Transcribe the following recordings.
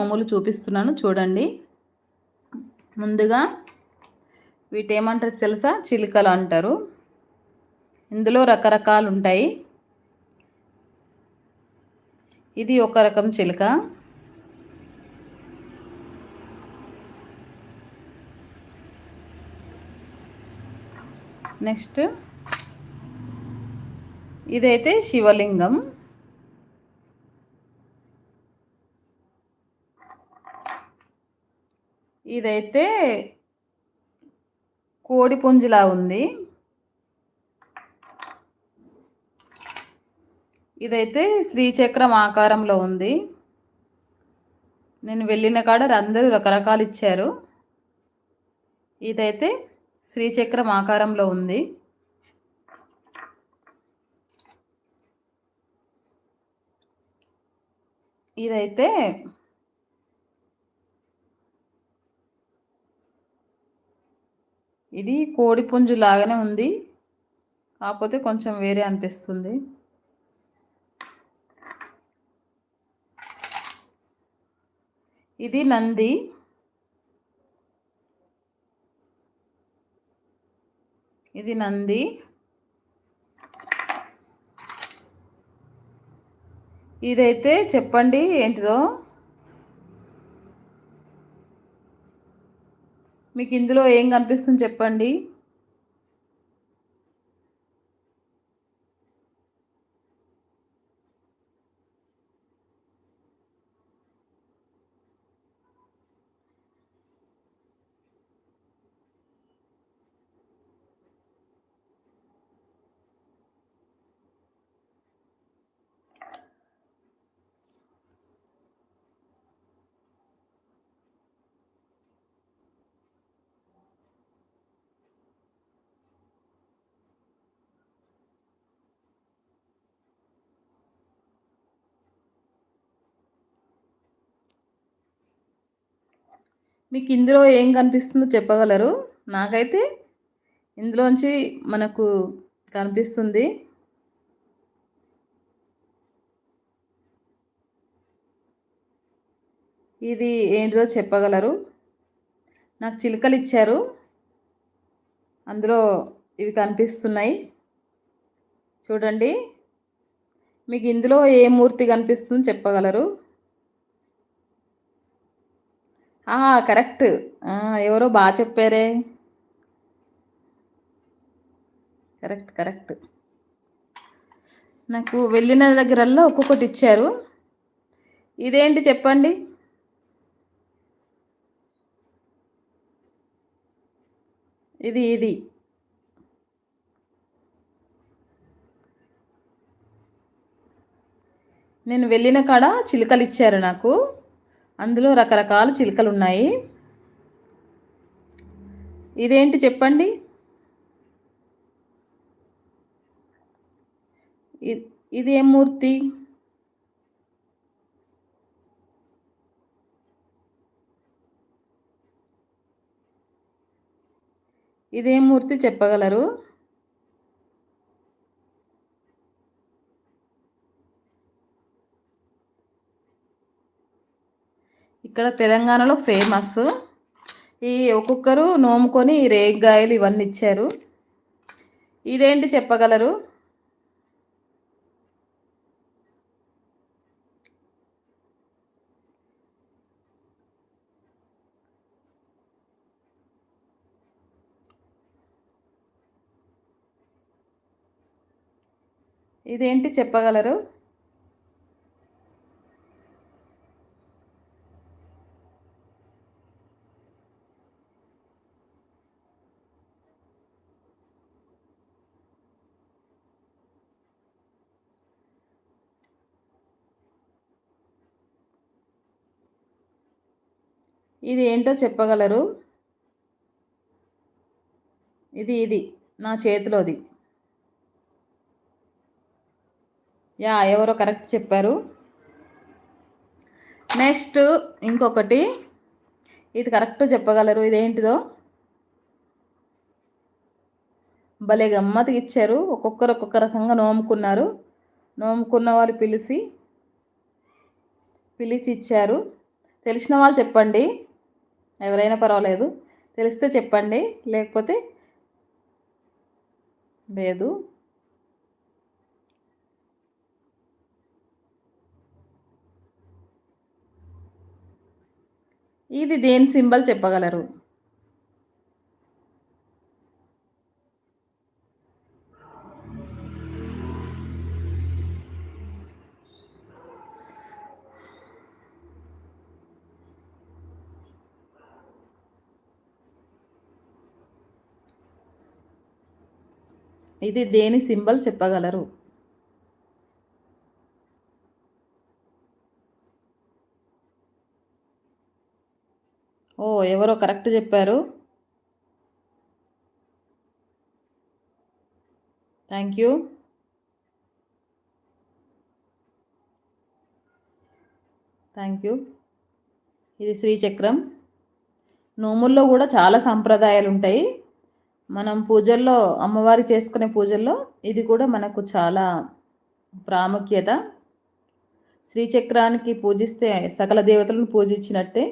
నోములు చూపిస్తున్నాను చూడండి. ముందుగా వీటి ఏమంటారు తెలుసా? చిలుకలు అంటారు. ఇందులో రకరకాలు ఉంటాయి. ఇది ఒక రకం చిలుక. నెక్స్ట్ ఇదైతే శివలింగం. ఇదైతే కోడి పుంజులా ఉంది. ఇదైతే శ్రీచక్రం ఆకారంలో ఉంది. నేను వెళ్ళిన కాడ అందరూ రకరకాలు ఇచ్చారు. ఇదైతే శ్రీచక్రం ఆకారంలో ఉంది. ఇదైతే ఇది కోడి పుంజు లాగానే ఉంది. కాకపోతే కొంచెం వేరే అనిపిస్తుంది. ఇది నంది. ఇది నంది. ఇదైతే చెప్పండి ఏంటిదో? మీకు ఇందులో ఏం కనిపిస్తుంది చెప్పండి? మీకు ఇందులో ఏం కనిపిస్తుందో చెప్పగలరు? నాకైతే ఇందులోంచి మనకు కనిపిస్తుంది. ఇది ఏంటిదో చెప్పగలరు? నాకు చిలుకలు ఇచ్చారు. అందులో ఇవి కనిపిస్తున్నాయి. చూడండి. మీకు ఇందులో ఏ మూర్తి కనిపిస్తుందో చెప్పగలరు? కరెక్ట్. ఎవరో బాగా చెప్పారే. Correct correct. నాకు వెళ్ళిన దగ్గరల్లో ఒక్కొక్కటి ఇచ్చారు. ఇదేంటి చెప్పండి? ఇది ఇది. నేను వెళ్ళిన కాడ చిలుకలు ఇచ్చారు నాకు. అందులో రకరకాల చిలుకలు ఉన్నాయి ఇదేంటి చెప్పండి? ఇది ఏం మూర్తి? ఇదేం మూర్తి చెప్పగలరు? ఇక్కడ తెలంగాణలో ఫేమస్ ఈ ఒక్కొక్కరు నోముకొని రేగ్గాయలు ఇవన్నీ ఇచ్చారు. ఇదేంటి చెప్పగలరు? ఇదేంటి చెప్పగలరు? ఇది ఏంటో చెప్పగలరు? ఇది ఇది. నా చేతిలోది. యా ఎవరో కరెక్ట్ చెప్పారు. నెక్స్ట్ ఇంకొకటి. ఇది కరెక్ట్ చెప్పగలరు. ఇదేంటిదో? భలే గమ్మతికి ఇచ్చారు. ఒక్కొక్కరు ఒక్కొక్క రకంగా నోముకున్నారు. నోముకున్న వాళ్ళు పిలిచి పిలిచి ఇచ్చారు. తెలిసిన వాళ్ళు చెప్పండి. ఎవరైనా పర్వాలేదు. తెలిస్తే చెప్పండి. లేకపోతే లేదు. ఇది దేని సింబల్ చెప్పగలరు? ఇది దేని సింబల్ చెప్పగలరు? ఓ ఎవరో కరెక్ట్ చెప్పారు. Thank you. Thank you. ఇది శ్రీచక్రం. నోముల్లో కూడా చాలా సాంప్రదాయాలు ఉంటాయి మనం పూజల్లో అమ్మవారి చేసుకునే పూజల్లో ఇది కూడా మనకు చాలా ప్రాముఖ్యత. శ్రీచక్రానికి పూజిస్తే సకల దేవతలను పూజించినట్టే.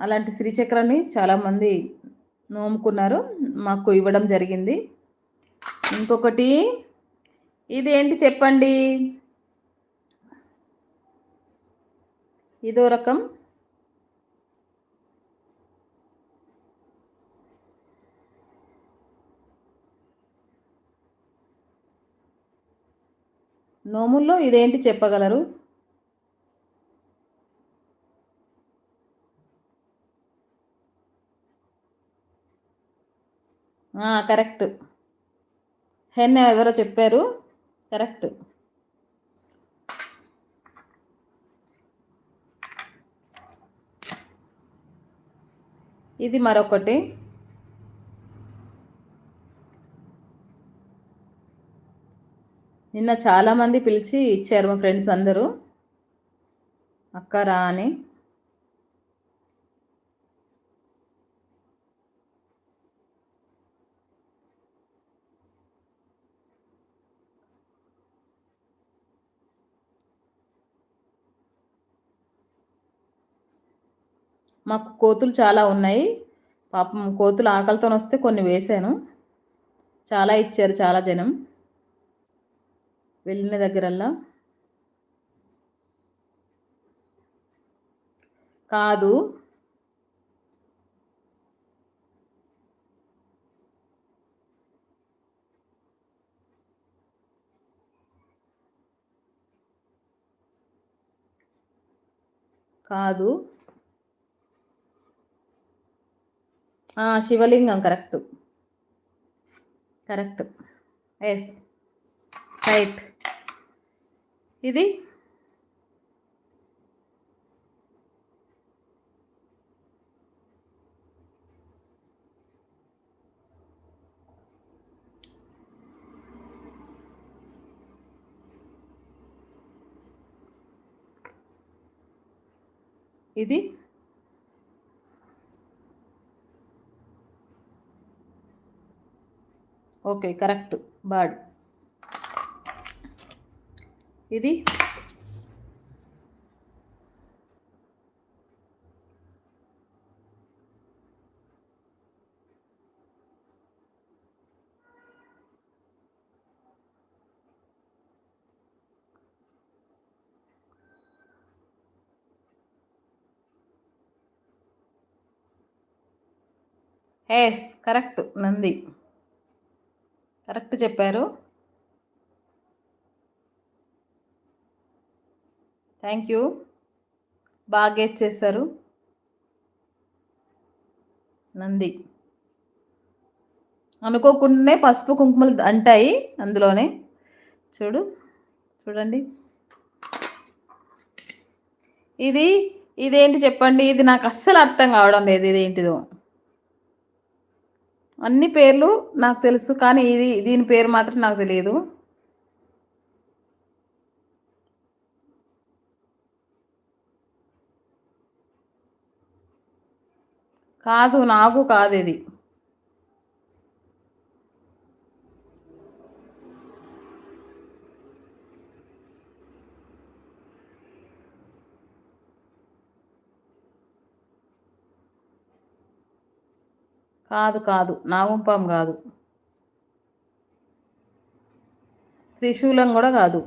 అలాంటి శ్రీచక్రాన్ని చాలామంది నోముకున్నారు మాకు ఇవ్వడం జరిగింది. ఇంకొకటి ఇది ఏంటి చెప్పండి? ఇదో రకం నోముల్లో ఇదేంటి చెప్పగలరు? కరెక్ట్. హెన్న ఎవరో చెప్పారు? కరెక్ట్. ఇది మరొకటి. నిన్న చాలామంది పిలిచి ఇచ్చారు మా ఫ్రెండ్స్ అందరూ. అక్క రా అని. మాకు కోతులు చాలా ఉన్నాయి. పాపం కోతులు ఆకలితో వస్తే కొన్ని వేశాను. చాలా ఇచ్చారు చాలా జనం. వెళ్ళిన దగ్గరల్లా? కాదు. కాదు. శివలింగం కరెక్ట్. కరెక్ట్. ఎస్. రైట్. ఇది? ఇది? Okay correct. బాడ్. ఇది. Yes correct Nandi. కరెక్ట్ చెప్పారు. Thank you. బాగా చేశారు. నంది. అనుకోకుండానే పసుపు కుంకుమలు అంటాయి అందులోనే. చూడు చూడండి. ఇది ఇదేంటి చెప్పండి? ఇది నాకు అస్సలు అర్థం కావడం లేదు ఇదేంటిదో. అన్ని పేర్లు నాకు తెలుసు కానీ ఇది దీని పేరు మాత్రం నాకు తెలియదు. కాదు నాకు కాదు ఇది. కాదు కాదు నాగుంపం కాదు. త్రిశూలం కూడా కాదు.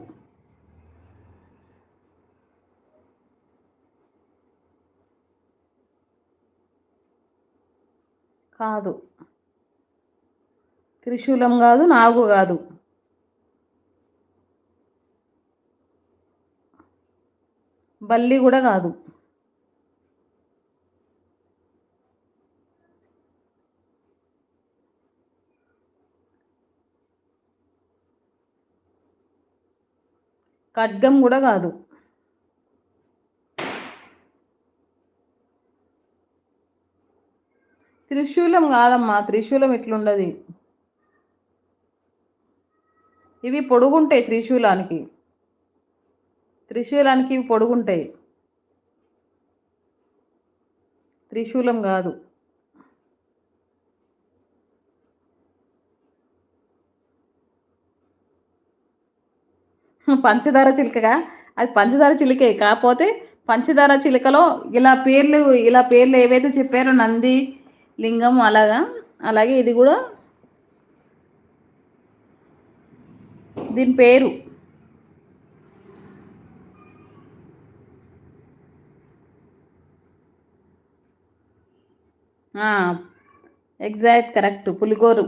కాదు. త్రిశూలం కాదు నాగు కాదు. బల్లి కూడా కాదు. ఖడ్గం కూడా కాదు. త్రిశూలం కాదమ్మా త్రిశూలం ఇట్లుండదు ఇవి పొడుగుంటాయి త్రిశూలానికి. త్రిశూలానికి ఇవి పొడుగుంటాయి. త్రిశూలం కాదు. పంచదార చిలుకగా? అది పంచదార చిలుకే కాకపోతే పంచదార చిలుకలో ఇలా పేర్లు ఇలా పేర్లు ఏవైతే చెప్పారో నంది లింగం అలాగా. అలాగే ఇది కూడా దీని పేరు. Exact correct. పులిగోరు.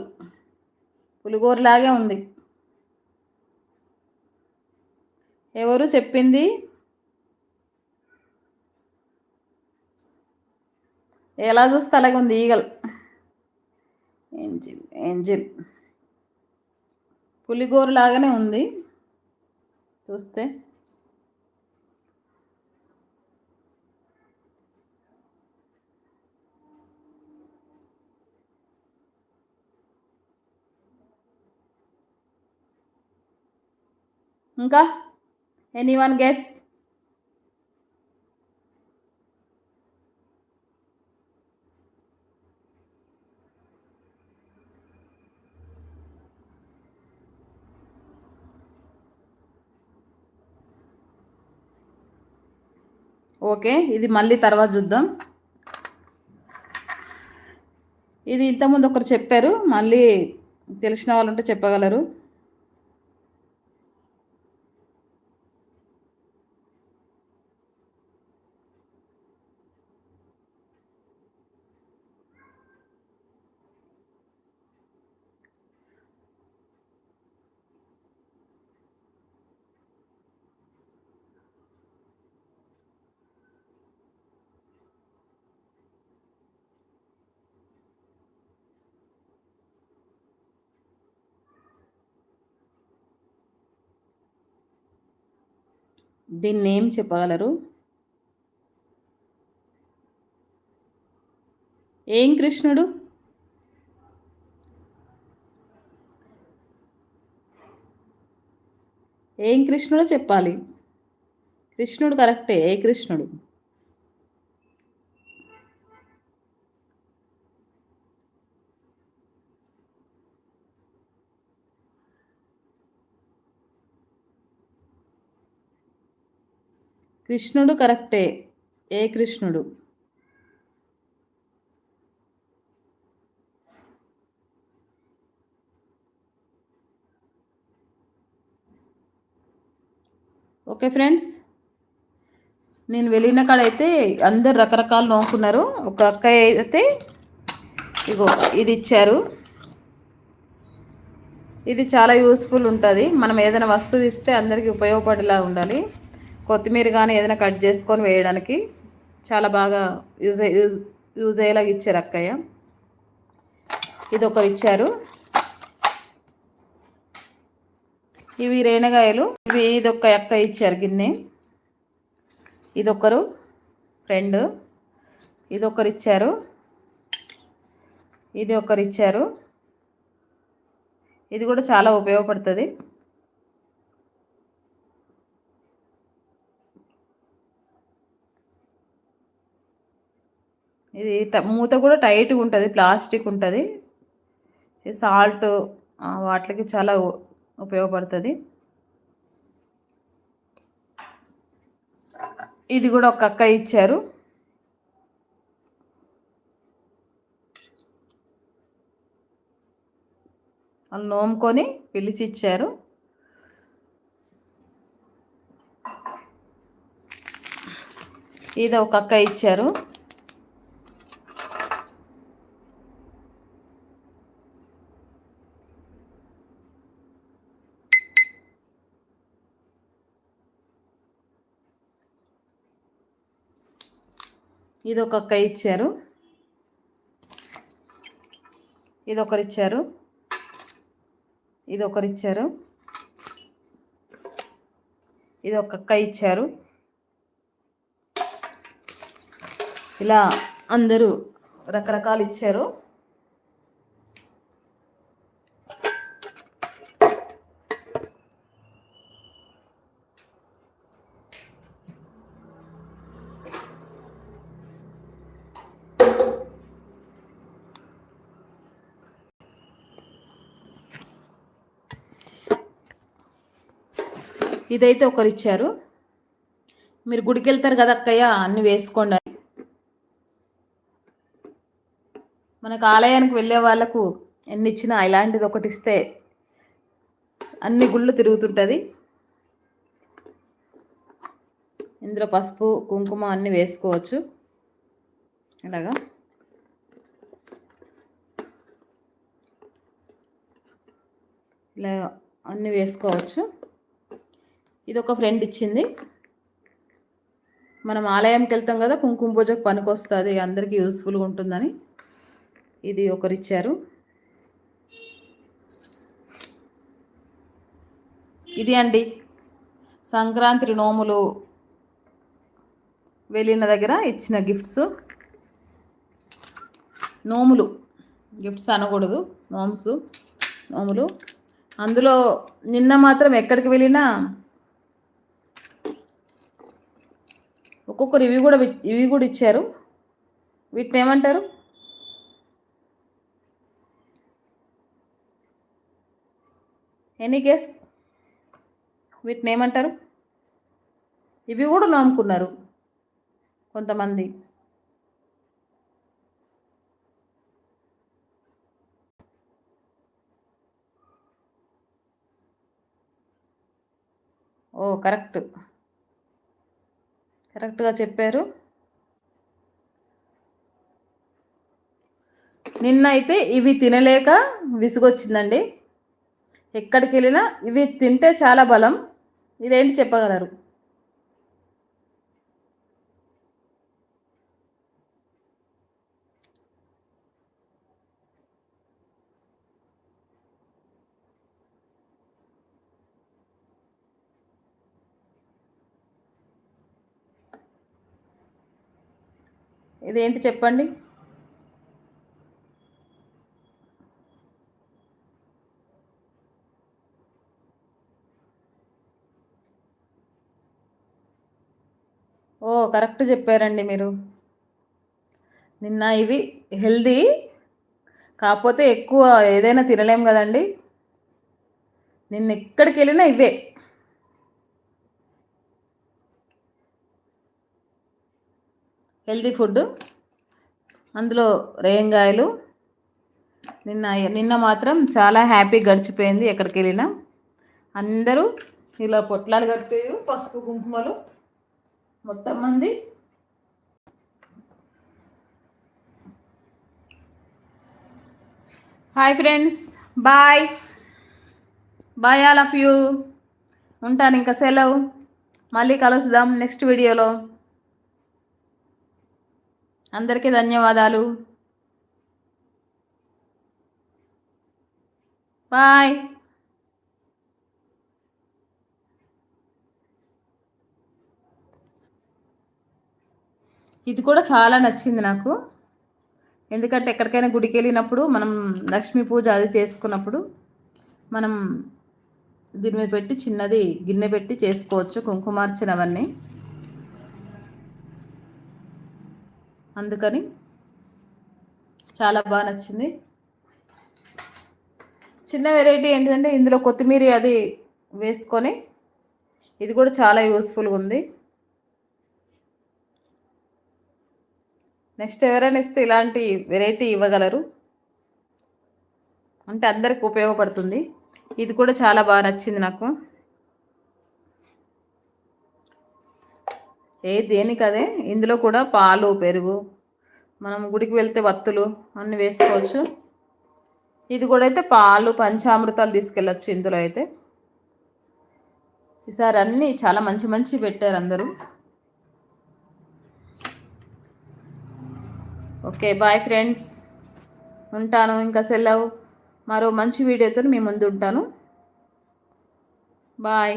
పులిగోరు లాగే ఉంది. ఎవరు చెప్పింది? ఎలా చూస్తే అలాగే ఉంది ఈగల్. Angel angel. పులిగోరు లాగానే ఉంది చూస్తే. ఇంకా ఎనీ వన్ గెస్ట్ ఓకే ఇది మళ్ళీ తర్వాత చూద్దాం. ఇది ఇంతకుముందు ఒకరు చెప్పారు మళ్ళీ తెలిసిన వాళ్ళు ఉంటే చెప్పగలరు. దీన్ని ఏం చెప్పగలరు? ఏం కృష్ణుడు? ఏం కృష్ణుడో చెప్పాలి? కృష్ణుడు కరెక్టే ఏ కృష్ణుడు? కృష్ణుడు కరెక్టే. ఏ కృష్ణుడు? ఓకే ఫ్రెండ్స్ నేను వెళ్ళిన కాడైతే అయితే అందరు రకరకాలు నోకున్నారు ఒక అక్క అయితే ఇగో ఇది ఇచ్చారు. ఇది చాలా యూస్ఫుల్ ఉంటుంది. మనం ఏదైనా వస్తువు ఇస్తే అందరికీ ఉపయోగపడేలా ఉండాలి. కొత్తిమీర కానీ ఏదైనా కట్ చేసుకొని వేయడానికి చాలా బాగా యూజ్ యూజ్ యూజ్ అయ్యేలాగా ఇచ్చారు అక్కయ్య. ఇది ఒకరు ఇచ్చారు. ఇవి రేణగాయలు. ఇవి ఇదొక అక్క ఇచ్చారు గిన్నె. ఇదొకరు ఫ్రెండ్ ఇది ఒకరు ఇచ్చారు. ఇది ఒకరు ఇచ్చారు. ఇది కూడా చాలా ఉపయోగపడుతుంది. ఇది మూత కూడా టైట్గా ఉంటుంది ప్లాస్టిక్ ఉంటుంది. సాల్ట్ వాటికి చాలా ఉపయోగపడుతుంది. ఇది కూడా ఒక అక్క ఇచ్చారు. వాళ్ళు నోముకొని పిలిచి ఇచ్చారు. ఇది ఒక అక్క ఇచ్చారు. ఇది ఒక అక్క ఇచ్చారు. ఇది ఒకరు ఇచ్చారు ఇది ఒకరు ఇచ్చారు. ఇది ఒక అక్క ఇచ్చారు ఇలా అందరూ రకరకాలు ఇచ్చారు ఇదైతే ఒకరు ఇచ్చారు మీరు గుడికి వెళ్తారు కదా అక్కయ్య అన్నీ వేసుకోండి మనకు ఆలయానికి వెళ్ళే వాళ్ళకు ఎన్ని ఇచ్చినా ఇలాంటిది ఒకటి ఇస్తే అన్ని గుళ్ళు తిరుగుతుంటుంది. ఇందులో పసుపు కుంకుమ అన్నీ వేసుకోవచ్చు. ఇలాగా ఇలా అన్నీ వేసుకోవచ్చు. ఇది ఒక ఫ్రెండ్ ఇచ్చింది. మనం ఆలయంకి వెళ్తాం కదా కుంకుమ పూజకు పనికొస్తుంది అందరికీ యూస్ఫుల్గా ఉంటుందని. ఇది ఒకరు ఇచ్చారు ఇది అండి సంక్రాంతి నోములు వెళ్ళిన దగ్గర ఇచ్చిన గిఫ్ట్స్ నోములు గిఫ్ట్స్ అనకూడదు నోమ్స్ నోములు. అందులో నిన్న మాత్రం ఎక్కడికి వెళ్ళినా ఒక్కొక్కరు ఇవి కూడా ఇవి కూడా ఇచ్చారు. వీటిని ఏమంటారు? ఎనీ గెస్ వీటిని ఏమంటారు? ఇవి కూడా నమ్ముకున్నారు కొంతమంది. ఓ కరెక్ట్. కరెక్ట్గా చెప్పారు. నిన్న అయితే ఇవి తినలేక విసుగొచ్చిందండి. ఎక్కడికి వెళ్ళినా ఇవి తింటే చాలా బలం. ఇదేంటి చెప్పగలరు? ఇదేంటి చెప్పండి? ఓ కరెక్ట్ చెప్పారండి మీరు. నిన్న ఇవి హెల్దీ కాకపోతే ఎక్కువ ఏదైనా తినలేం కదండి. నిన్న ఎక్కడికి వెళ్ళినా ఇవే. Healthy food. అందులో రేయంగాయలు నిన్న నిన్న మాత్రం చాలా హ్యాపీ గడిచిపోయింది ఎక్కడికి వెళ్ళినా. అందరూ ఇలా పొట్లాలు కట్టారు పసుపు కుంకుమలు. మొత్తం మంది. Hi friends. Bye. Bye all of you. ఉంటాను ఇంకా సెలవు. మళ్ళీ కలుద్దాం నెక్స్ట్ వీడియోలో. అందరికీ ధన్యవాదాలు. బాయ్. ఇది కూడా చాలా నచ్చింది నాకు. ఎందుకంటే ఎక్కడికైనా గుడికి వెళ్ళినప్పుడు మనం లక్ష్మీ పూజ అది చేసుకున్నప్పుడు మనం దీని మీద పెట్టి చిన్నది గిన్నె పెట్టి చేసుకోవచ్చు కుంకుమార్చనవన్నీ అందుకని చాలా బాగా నచ్చింది. చిన్న వెరైటీ ఏంటంటే ఇందులో కొత్తిమీర అది వేసుకొని ఇది కూడా చాలా యూస్ఫుల్గా ఉంది. నెక్స్ట్ ఎవరైనా ఇస్తే ఇలాంటి వెరైటీ ఇవ్వగలరు. అంటే అందరికి ఉపయోగపడుతుంది. ఇది కూడా చాలా బాగా నచ్చింది నాకు. ఏ దేనికి అదే ఇందులో కూడా పాలు పెరుగు మనం గుడికి వెళ్తే వత్తులు అన్నీ వేసుకోవచ్చు. ఇది కూడా అయితే పాలు పంచామృతాలు తీసుకెళ్ళచ్చు ఇందులో అయితే. ఈసారి అన్నీ చాలా మంచి మంచి పెట్టారు అందరూ. Okay bye friends. ఉంటాను ఇంకా సెలవు. మరో మంచి వీడియోతో మీ ముందు ఉంటాను. బాయ్.